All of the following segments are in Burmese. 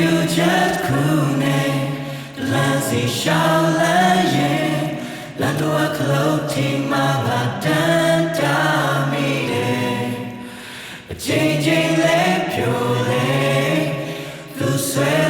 ယူချက်ခုနဲ့လမ်းစီရှောင်းလမ်းရဲ့လမ်းတော့ခလုံးထိမှာပါတန်တာမိတယ်အချိန်ချင်းလဲပြိုလဲသူဆွဲ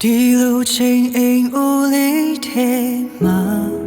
ဒီလိုချိန်အိမ်ဦးလေးထဲမှာ